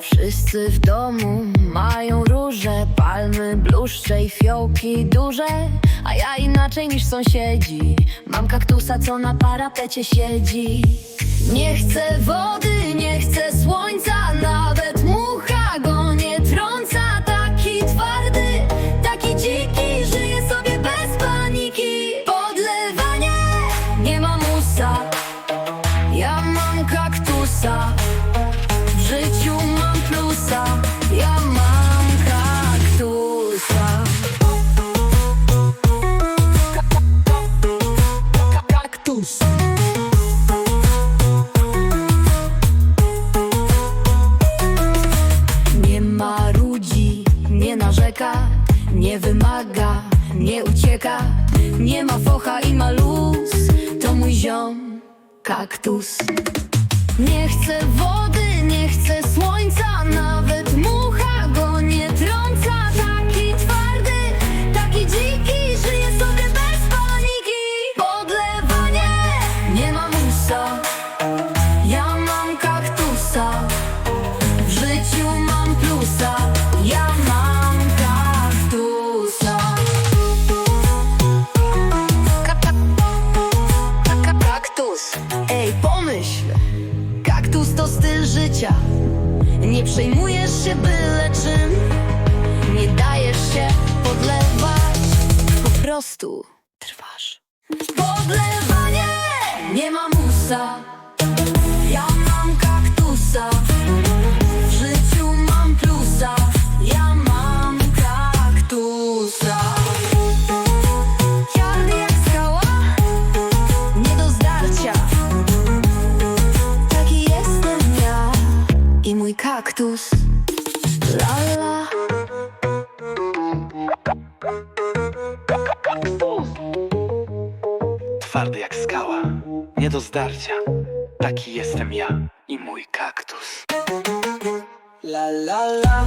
Wszyscy w domu mają róże, palmy, bluszcze i fiołki duże A ja inaczej niż sąsiedzi. Mam kaktusa, co na parapecie siedzi. Nie chcę wody, nie chcę słońca Nawet mucha go nie trąca. Taki twardy, taki dziki Żyje sobie bez paniki. Podlewanie, nie ma musa w życiu mam plusa, ja mam kaktusa. Kaktus. Nie marudzi, nie narzeka, nie wymaga, nie ucieka, nie ma focha i ma luz. To mój ziom, kaktus. Nie chcę wody, nie chcę słońca, nawet mucha go nie trąca. Taki twardy, taki dziki, żyje sobie bez paniki. Podlewanie, nie ma musa, ja mam kaktusa. W życiu mam plusa, życia. Nie przejmujesz się byle czym, nie dajesz się podlewać, po prostu trwasz. Podlewanie nie ma musa, mój kaktus. La la. Twardy jak skała, nie do zdarcia. Taki jestem ja i mój kaktus. La la la